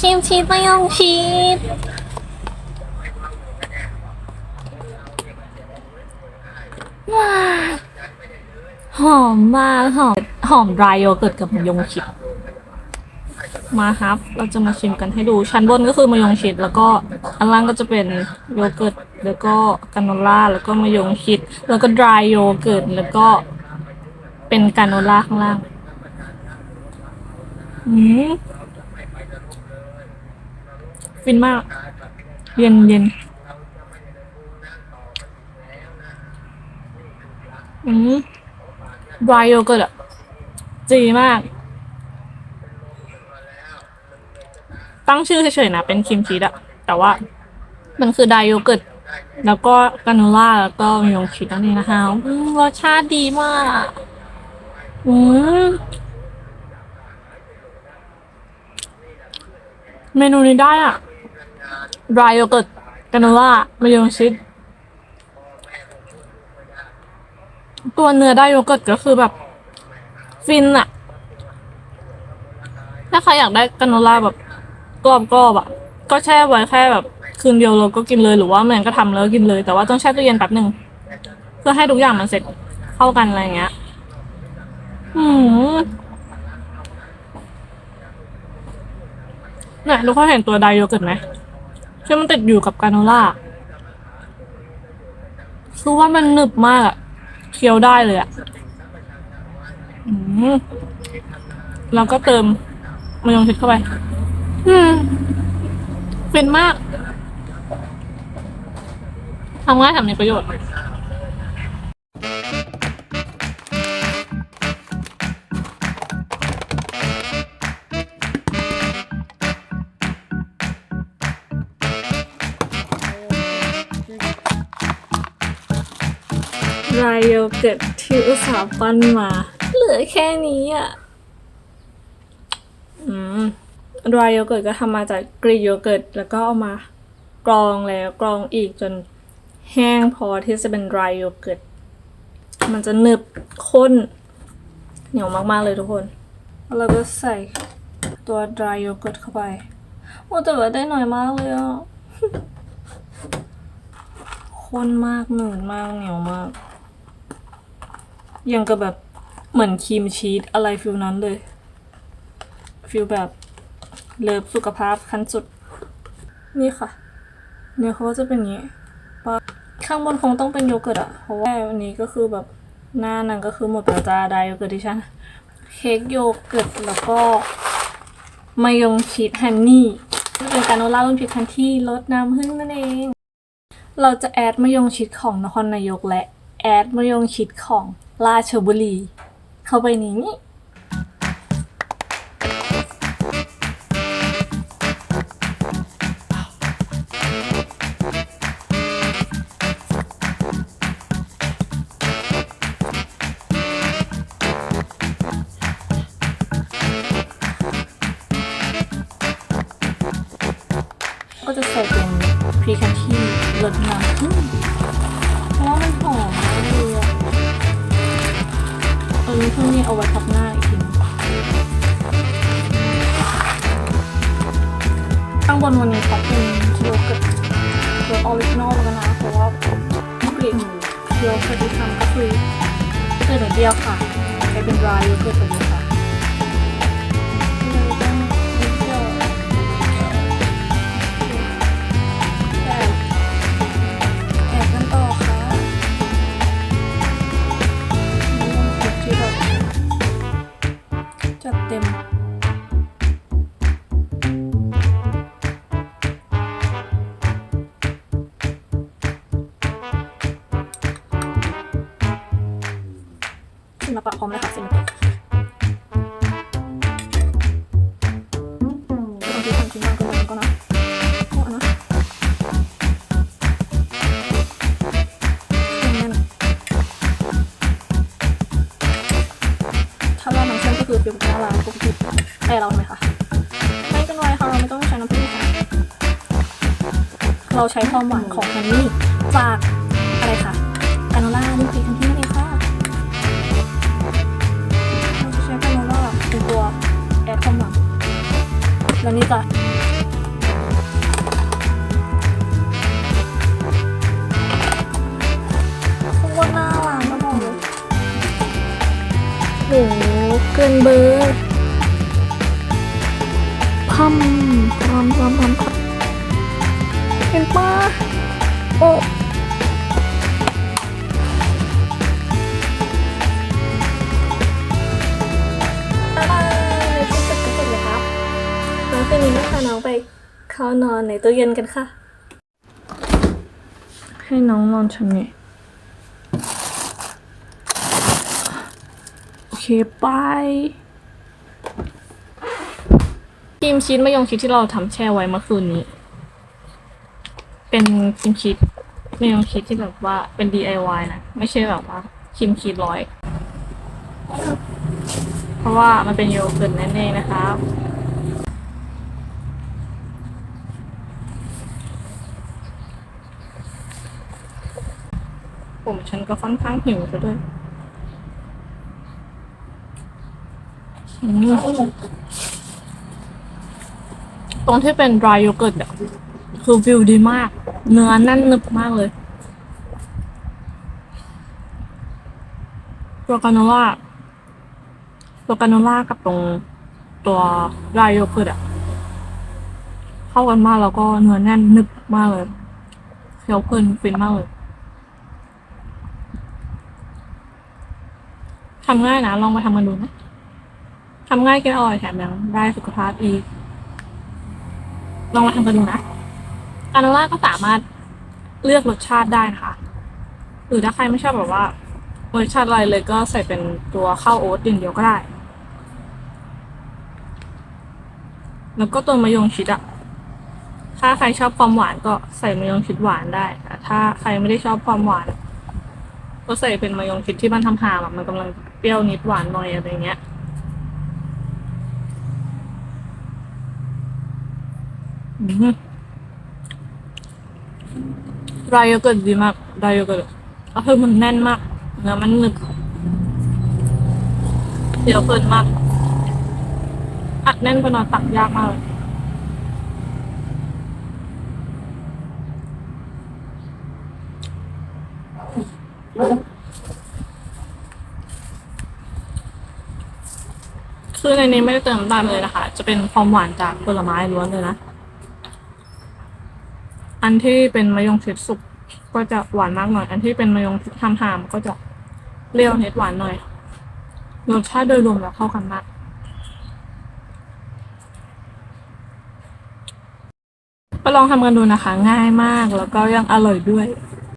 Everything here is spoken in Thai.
ชิมชีสมายองชีสว้าหอมมากหอมหอมดรายโยเกิร์ตกับมายงชิดมาครับ เราจะมาชิมกันให้ดูชั้นบนก็คือมายงชิดแล้วก็อันล่างก็จะเป็นโยเกิร์ตแล้วก็กราโนล่าแล้วก็มายงชิดแล้วก็ดรายโยเกิร์ตแล้วก็เป็นกราโนล่าข้างล่างอืม ฟินมาก เย็นเย็นอืมดรายโยเกิร์ตอะจีมาก ตั้งชื่อเฉยๆนะ เป็นครีมชีสอะแต่ว่า มันคือไดโยเกิร์ตแล้วก็กาโนล่าแล้วก็มียงชีนั่นเองนะคะอืมรสชาติดีมาก อืมเมนูนี้ได้อะ dry yogurt กาโนล่ามายองชิดตัวเนื้อได้โยเกิร์ตก็คือแบบ ฟินอะถ้าใครอยากได้กาโนล่าแบบกรอบๆอะก็แช่ไว้แค่แบบ คืนเดียวเราก็กินเลยหรือว่ามันก็ทำแล้วกินเลย แต่ว่าต้องแช่ตู้เย็นแป๊บหนึ่งเพื่อให้ทุกอย่างมันเสร็จเข้ากันอะไรเงี้ย อืมเนี่ยทุกคนเห็นตัวไดโยเกิร์ตไหม ที่มันติดอยู่กับกาโนล่าคือว่ามันหนึบมากอะเคี้ยวได้เลยอะอืมแล้วก็เติมมายองชิดเข้าไป อืมฟินมากทำง่ายทำมีประโยชน์ รายโยเกิร์ตที่อุตส่าห์ปั้นมา เหลือแค่นี้อะ อืมรายโยเกิร์ตก็ทำมาจากกรีโยเกิร์ตแล้วก็เอามากรองแล้วกรองอีกจนแห้งพอที่จะเป็นรายโยเกิร์ตมันจะหนึบข้น เหนียวมากๆเลยทุกคนแล้วเราก็ใส่ตัว dry yogurt เข้าไป โอ้แต่ว่าได้หน่อยมากเลยอะข้นมากหนืดมากเหนียวมาก ยังกับแบบเหมือนครีมชีสอะไรฟิลนั้นเลย ฟิลแบบเลิฟสุขภาพขั้นสุด นี่ค่ะ เนื้อเขาก็จะเป็นอย่างนี้ปะข้างบนคงต้องเป็นโยเกิร์ตอะเพราะว่าอันนี้ก็คือแบบหน้านั้นก็คือหมดประจาได้โยเกิร์ตที่ฉันเค้กโยเกิร์ตแล้วก็มายองชีสฮันนี่เป็นการโนล่ารุ่นพิคันที่รสน้ำผึ้งนั่นเอง เราจะแอดมะยองชิดของนครนายกและแอดมะยองชิดของ ราชบุรี เข้าไปในนี้ ก็จะใส่เป็นพริกคันที่รสน้ำผึ้วมันหอมมากเลย อะเออเพิ่งนี้เอาไว้ทับหน้าอีกทีข้างบนวันนี้ขอเป็นโยเกิร์ตรสออริจินอลแล้วกันนะเพราะว่ากลิ่นโยเกิร์ตที่ทำก็คือคือหนึ่งเดียวค่ะใช้เป็นรายโยเกิร์ตตัวค่ะ ศิลปะพร้อมเลยค่ะศิลปะเอาที่ทำชิ้นบางก่อนก่อนนะโอ้นะถ้าว่าน้ำเชื่อมก็คือเป็นน้าร้านปกติแต่เราทำไมคะไม่เป็นไรค่ะเราไม่ต้องใช้น้ำผึ้งค่ะเราใช้ความหวานของฮันนี่จากอะไรคะ แล้วนี่ก็โคตรน่ารัานะบอกเลยโอ้เกินเบอร์พอมพอมพอมพอมเห็นปะโอ้ เข้านอนในตู้เย็นกันค่ะ ให้น้องนอนชั้นนี้โอเคบายครีมชีสมะยงชิดที่เราทำแช่ไว้เมื่อคืนนี้ เป็นครีมชีสมะยงชิดที่แบบว่าเป็น DIY นะ ไม่ใช่แบบว่าครีมชีสร้อย เพราะว่ามันเป็นโยเกิร์ตนั่นเองนะครั ผมฉันก็ค่อนข้างหิวซะด้วยตรงที่เป็น dry yogurt อะคือวิวดีมาก เนื้อแน่นนึบมากเลยตัวกาโนล่าตัวกาโนล่ากับตรงตัว dry yogurt อะเข้ากันมากแล้วก็เนื้อแน่นนึบมากเลยเคี้ยวเพลินฟินมากเลย ทำง่ายนะ ลองไปทำกันดูนะทำง่ายกินอร่อยแถมยังได้สุขภาพอีก ลองมาทำกันดูนะกาโนล่าก็สามารถเลือกรสชาติได้นะคะ หรือถ้าใครไม่ชอบแบบว่ารสชาติอะไรเลยก็ใส่เป็นตัวข้าวโอ๊ตอย่างเดียวก็ได้ แล้วก็ตัวมะยงชิดอะถ้าใครชอบความหวานก็ใส่มะยงชิดหวานได้แต่ถ้าใครไม่ได้ชอบความหวาน ก็ใส่เป็นมะยงชิดที่มันทำหามมันกำลัง เปรี้ยวนิดหวานหน่อยอะไรเงี้ย รายโยเกิร์ตดีมากรายโยเกิร์ตก็คือมันแน่นมากเนื้อมันหนึบเดี๋ยวเพลินมาก อัดแน่นไปหนอนตักยากมากเลย คือในนี้ไม่ได้เติมน้ำตาลเลยนะคะ จะเป็นความหวานจากผลไม้ล้วนเลยนะ อันที่เป็นมะยงชิดสุกก็จะหวานมากหน่อย อันที่เป็นมะยงชิดทำหามก็จะเปรี้ยวนิดหวานหน่อย รสชาติโดยรวมแล้วเข้ากันมากไปลองทำกันดูนะคะ ง่ายมากแล้วก็ยังอร่อยด้วย